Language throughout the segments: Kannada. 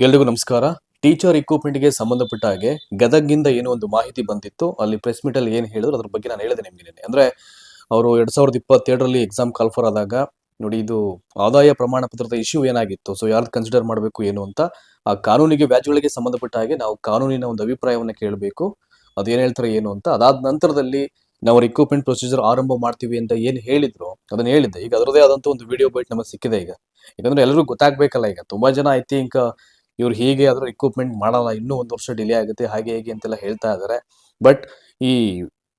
ಎಲ್ರಿಗೂ ನಮಸ್ಕಾರ. ಟೀಚರ್ಗೆ ಸಂಬಂಧಪಟ್ಟ ಹಾಗೆ ಗದಗಿಂದ ಏನೋ ಒಂದು ಮಾಹಿತಿ ಬಂದಿತ್ತು. ಅಲ್ಲಿ ಪ್ರೆಸ್ ಮೀಟ್ ಅಲ್ಲಿ ಏನು ಹೇಳಿದ್ರು, ಅದ್ರ ಬಗ್ಗೆ ನಾನು ಹೇಳಿದೆ ನಿಮಗೆ ನಿನ್ನೆ. ಅಂದ್ರೆ, ಅವರು ಎರಡ್ ಸಾವಿರದ ಇಪ್ಪತ್ತೆರಡರಲ್ಲಿ ಎಕ್ಸಾಮ್ ಕಾಲ್ಫರ್ ಆದಾಗ, ನೋಡಿ ಇದು ಆದಾಯ ಪ್ರಮಾಣ ಪತ್ರದ ಇಶ್ಯೂ ಏನಾಗಿತ್ತು? ಸೊ ಯಾರ್ದು ಕನ್ಸಿಡರ್ ಮಾಡಬೇಕು, ಏನು ಅಂತ, ಆ ಕಾನೂನಿಗೆ ವ್ಯಾಜ್ಯಗಳಿಗೆ ಸಂಬಂಧಪಟ್ಟ ಹಾಗೆ ನಾವು ಕಾನೂನಿನ ಒಂದು ಅಭಿಪ್ರಾಯವನ್ನು ಕೇಳಬೇಕು. ಅದು ಏನ್ ಹೇಳ್ತಾರೆ, ಏನು ಅಂತ. ಅದಾದ ನಂತರದಲ್ಲಿ ನಾವು ರಿಕ್ರೂಟ್ಮೆಂಟ್ ಪ್ರೊಸೀಜರ್ ಆರಂಭ ಮಾಡ್ತೀವಿ ಅಂತ ಏನು ಹೇಳಿದ್ರು, ಅದನ್ನ ಹೇಳಿದ್ದೆ. ಈಗ ಅದರದೇ ಆದಂತ ಒಂದು ವಿಡಿಯೋ ಬೈಟ್ ನಮಗೆ ಸಿಕ್ಕಿದೆ ಈಗ. ಯಾಕಂದ್ರೆ ಎಲ್ಲರಿಗೂ ಗೊತ್ತಾಗ್ಬೇಕಲ್ಲ ಈಗ. ತುಂಬಾ ಜನ ಐ ಥಿಂಕ್ ಇವ್ರು ಹೀಗೆ ಆದ್ರೂ ಇಕ್ವಿಪ್ಮೆಂಟ್ ಮಾಡಲ್ಲ, ಇನ್ನೂ ಒಂದು ವರ್ಷ ಡಿಲೇ ಆಗುತ್ತೆ, ಹಾಗೆ ಹೇಗೆ ಅಂತೆಲ್ಲ ಹೇಳ್ತಾ ಇದ್ದಾರೆ ಬಟ್ ಈ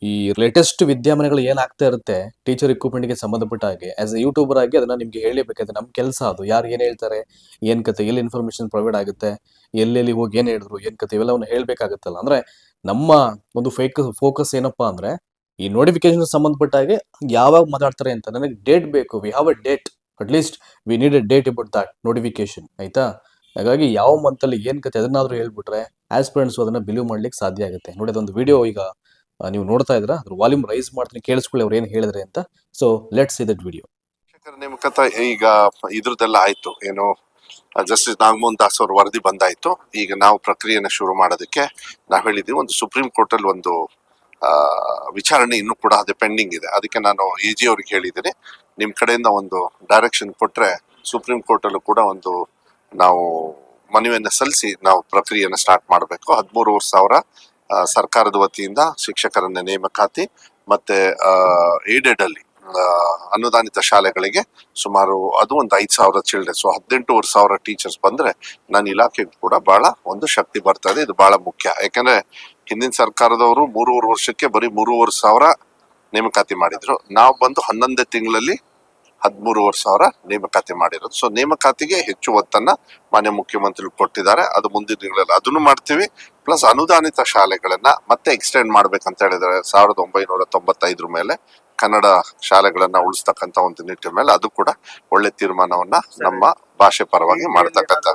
ಈ ಲೇಟೆಸ್ಟ್ ವಿದ್ಯಮಾನಗಳು ಏನಾಗ್ತಾ ಇರುತ್ತೆ ಟೀಚರ್ಗೆ ಸಂಬಂಧಪಟ್ಟ ಹಾಗೆ ಆಸ್ ಎ ಯೂಟ್ಯೂಬರ್ ಆಗಿ ಅದನ್ನ ನಿಮ್ಗೆ ಹೇಳಬೇಕಾದ್ರೆ ನಮ್ಮ ಕೆಲಸ ಅದು, ಯಾರು ಏನ್ ಹೇಳ್ತಾರೆ, ಏನ್ ಕತೆ, ಎಲ್ಲಿ ಇನ್ಫಾರ್ಮೇಶನ್ ಪ್ರೊವೈಡ್ ಆಗುತ್ತೆ, ಎಲ್ಲೆಲ್ಲಿ ಹೋಗಿ ಏನ್ ಹೇಳಿದ್ರು, ಏನ್ ಕತೆ, ಇವೆಲ್ಲವನ್ನ ಹೇಳ್ಬೇಕಾಗತ್ತಲ್ಲ. ಅಂದ್ರೆ ನಮ್ಮ ಒಂದು ಫೇಕ್ ಫೋಕಸ್ ಏನಪ್ಪಾ ಅಂದ್ರೆ, ಈ ನೋಟಿಫಿಕೇಶನ್ ಸಂಬಂಧಪಟ್ಟ ಹಾಗೆ ಯಾವಾಗ ಮಾತಾಡ್ತಾರೆ ಅಂತ, ನನಗೆ ಡೇಟ್ ಬೇಕು we have a date at least we need a date about that notification ಆಯ್ತಾ? ಹಾಗಾಗಿ ಯಾವ ಮಂತ್ ಅಲ್ಲಿ ಏನ್ ಕತೆ ಅದನ್ನಾದರೂ ಹೇಳ್ಬಿಟ್ರೆ ಆಸ್ಪಿರೆಂಟ್ಸು ಅದನ್ನ ಬಿಲೀವ್ ಮಾಡ್ಲಿಕ್ಕೆ ಸಾಧ್ಯ ಆಗುತ್ತೆ. ನೋಡಿ, ಅದೊಂದು ವಿಡಿಯೋ ಈಗ ನೀವು ನೋಡ್ತಾ ಇದ್ರ ಅದ್ರ ವಾಲ್ಯೂಮ್ ರೈಸ್ ಮಾಡ್ತೀನಿ, ಕೇಳಿಸ್ಕೊಳ್ಳಿ ಅವ್ರು ಏನು ಹೇಳಿದ್ರೆ ಅಂತ. So let's see that video ನೇಮಕಾತ ಈಗ ಇದ್ರದ್ದೆಲ್ಲ ಆಯ್ತು. ಏನು ಜಸ್ಟಿಸ್ ನಾಗಮೋಹನ್ ದಾಸ್ ಅವ್ರ ವರದಿ ಬಂದಾಯ್ತು. ಈಗ ನಾವು ಪ್ರಕ್ರಿಯೆನ ಶುರು ಮಾಡೋದಕ್ಕೆ ನಾವು ಹೇಳಿದ್ದೀವಿ, ಒಂದು ಸುಪ್ರೀಂ ಕೋರ್ಟ್ ಅಲ್ಲಿ ಒಂದು ವಿಚಾರಣೆ ಇನ್ನೂ ಕೂಡ ಅದೇ ಪೆಂಡಿಂಗ್ ಇದೆ. ಅದಕ್ಕೆ ನಾನು ಎ ಜಿ ಅವ್ರಿಗೆ ಹೇಳಿದ್ದೀನಿ. ನಿಮ್ ಕಡೆಯಿಂದ ಒಂದು ಡೈರೆಕ್ಷನ್ ಕೊಟ್ಟರೆ ಸುಪ್ರೀಂ ಕೋರ್ಟಲ್ಲೂ ಕೂಡ ಒಂದು ನಾವು ಮನವಿಯನ್ನು ಸಲ್ಲಿಸಿ ನಾವು ಪ್ರಕ್ರಿಯೆಯನ್ನು ಸ್ಟಾರ್ಟ್ ಮಾಡಬೇಕು. ಹದಿಮೂರುವರೆ ಸಾವಿರ ಸರ್ಕಾರದ ವತಿಯಿಂದ ಶಿಕ್ಷಕರನ್ನ ನೇಮಕಾತಿ ಮತ್ತೆ ಏಡೆಡ್ ಅಲ್ಲಿ ಅನುದಾನಿತ ಶಾಲೆಗಳಿಗೆ ಸುಮಾರು ಅದು ಒಂದು ಐದು ಸಾವಿರ ಚಿಲ್ಡ್ರನ್ ಸೊ ಹದಿನೆಂಟೂವರೆ ಸಾವಿರ ಟೀಚರ್ಸ್ ಬಂದ್ರೆ ನನ್ನ ಇಲಾಖೆಗೆ ಕೂಡ ಬಹಳ ಒಂದು ಶಕ್ತಿ ಬರ್ತದೆ. ಇದು ಬಹಳ ಮುಖ್ಯ. ಯಾಕಂದ್ರೆ ಹಿಂದಿನ ಸರ್ಕಾರದವರು ಮೂರುವರೆ ವರ್ಷಕ್ಕೆ ಬರೀ ಮೂರುವರೆ ಸಾವಿರ ನೇಮಕಾತಿ ಮಾಡಿದ್ರು. ನಾವು ಬಂದು ಹನ್ನೊಂದೇ ತಿಂಗಳಲ್ಲಿ ಹದಿಮೂರುವರೆ ಸಾವಿರ ನೇಮಕಾತಿ ಮಾಡಿರೋದು. ಸೊ ನೇಮಕಾತಿಗೆ ಹೆಚ್ಚು ಒತ್ತನ್ನ ಮಾನ್ಯ ಮುಖ್ಯಮಂತ್ರಿಗಳು ಕೊಟ್ಟಿದ್ದಾರೆ. ಅದು ಮುಂದಿನ ದಿನಗಳಲ್ಲಿ ಅದನ್ನು ಮಾಡ್ತೀವಿ. ಪ್ಲಸ್ ಅನುದಾನಿತ ಶಾಲೆಗಳನ್ನ ಮತ್ತೆ ಎಕ್ಸ್ಟೆಂಡ್ ಮಾಡ್ಬೇಕಂತ ಹೇಳಿದ್ರೆ ಸಾವಿರದ ಒಂಬೈನೂರ ತೊಂಬತ್ತೈದರ ಮೇಲೆ ಕನ್ನಡ ಶಾಲೆಗಳನ್ನ ಉಳಿಸ್ತಕ್ಕಂತ ಒಂದು ನಿಟ್ಟಿನ ಮೇಲೆ ಅದು ಕೂಡ ಒಳ್ಳೆ ತೀರ್ಮಾನವನ್ನ ನಮ್ಮ ಭಾಷೆ ಪರವಾಗಿ ಮಾಡ್ತಕ್ಕಂಥ